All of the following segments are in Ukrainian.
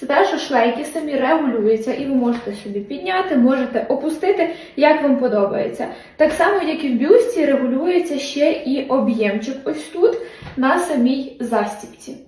це те, що шлейки самі регулюються, і ви можете собі підняти, можете опустити, як вам подобається. Так само, як і в бюсті, регулюється ще і об'ємчик ось тут на самій застіпці.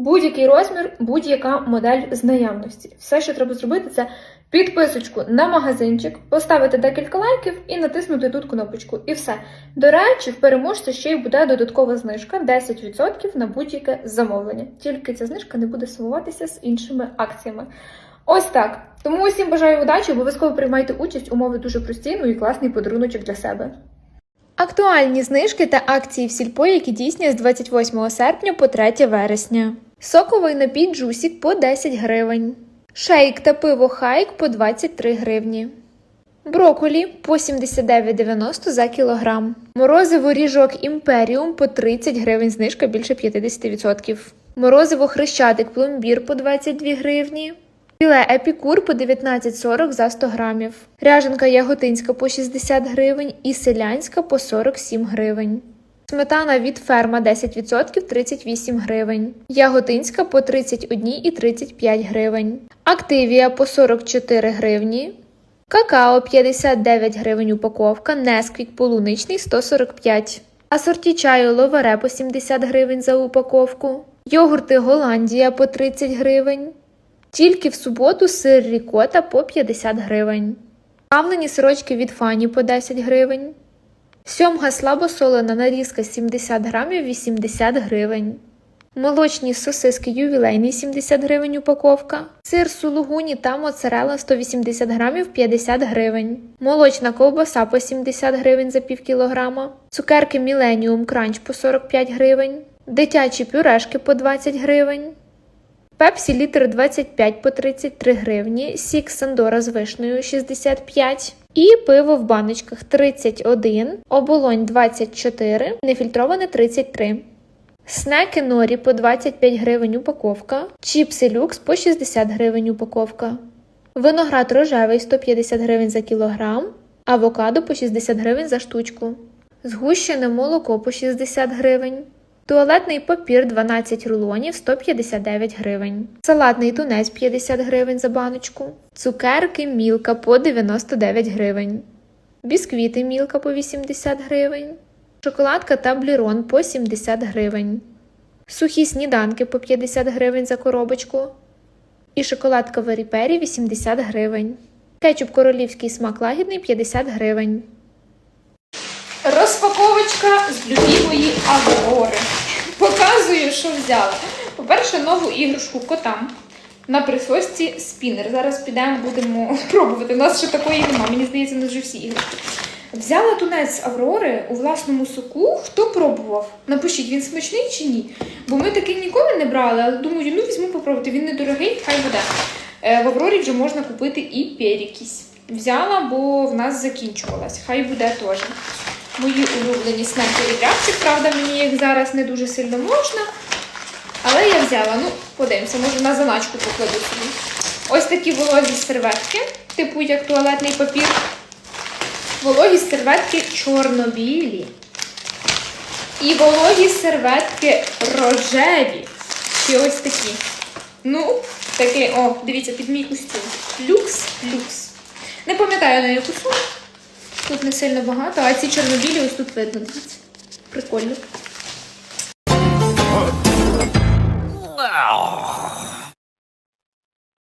будь-який розмір, будь-яка модель з наявності. Все, що треба зробити, це підписочку на магазинчик, поставити декілька лайків і натиснути тут кнопочку. І все. До речі, в переможця ще й буде додаткова знижка 10% на будь-яке замовлення. Тільки ця знижка не буде сумуватися з іншими акціями. Ось так. Тому усім бажаю удачі, обов'язково приймайте участь, умови дуже прості, ну і класний подаруночок для себе. Актуальні знижки та акції в сільпо, які дійсні з 28 серпня по 3 вересня. Соковий напій джусік по 10 гривень. Шейк та пиво хайк по 23 гривні. Броколі по 79,90 за кілограм. Морозиво ріжок імперіум по 30 гривень, знижка більше 50%. Морозиво хрещатик пломбір по 22 гривні. Філе епікур по 19,40 за 100 грамів. Ряженка яготинська по 60 гривень і селянська по 47 гривень. Сметана від ферма 10% 38 гривень. Яготинська по 31 і 35 гривень. Активія по 44 гривні. Какао 59 гривень упаковка, Несквік полуничний 145. Асорті чаю ловаре по 70 гривень за упаковку. Йогурти Голландія по 30 гривень. Тільки в суботу сир рікота по 50 гривень. Плавлені сирочки від фані по 10 гривень. Сьомга слабосолена нарізка 70 грамів 80 гривень. Молочні сосиски ювілейний 70 гривень упаковка. Сир сулугуні та моцарела 180 грамів 50 гривень. Молочна ковбаса по 70 гривень за пів кілограма. Цукерки Millennium Crunch по 45 гривень. Дитячі пюрешки по 20 гривень. Пепсі літр 25 по 33 гривні, сік Сандора з вишнею 65 і пиво в баночках 31, оболонь 24, нефільтроване 33. Снеки норі по 25 гривень упаковка, чіпси люкс по 60 гривень упаковка. Виноград рожевий 150 гривень за кілограм, авокадо по 60 гривень за штучку. Згущене молоко по 60 гривень. Туалетний папір 12 рулонів 159 гривень. Салатний тунець 50 гривень за баночку. Цукерки мілка по 99 гривень. Бісквіти мілка по 80 гривень. Шоколадка таблірон по 70 гривень. Сухі сніданки по 50 гривень за коробочку. І шоколадка Веріпері 80 гривень. Кетчуп королівський смак лагідний 50 гривень. Розпаковочка з любимої Аврори. Показую, що взяла. По-перше, нову іграшку котам на присосці спінер. Зараз підемо, будемо пробувати. У нас ще такої немає. Мені здається, нас вже всі іграшки. Взяла тунець Аврори у власному соку. Хто пробував? Напишіть, він смачний чи ні? Бо ми такий ніколи не брали, але думаю, ну візьму попробувати. Він недорогий, хай буде. Е, В Аврорі вже можна купити і перекись. Взяла, бо в нас закінчувалась. Хай буде теж. Мої улюблені снеки від Рябчик. Правда, мені їх зараз не дуже сильно можна. Але я взяла. Ну, подивимося, може на заначку покладу собі. Ось такі вологі серветки, типу як туалетний папір. Вологі серветки чорно-білі. І вологі серветки рожеві. Чи ось такі. Ну, таке, о, дивіться, під мій костюм. Люкс, люкс. Не пам'ятаю на яку суму. Тут не сильно багато, а ці чорнобілі ось тут видно. Прикольно.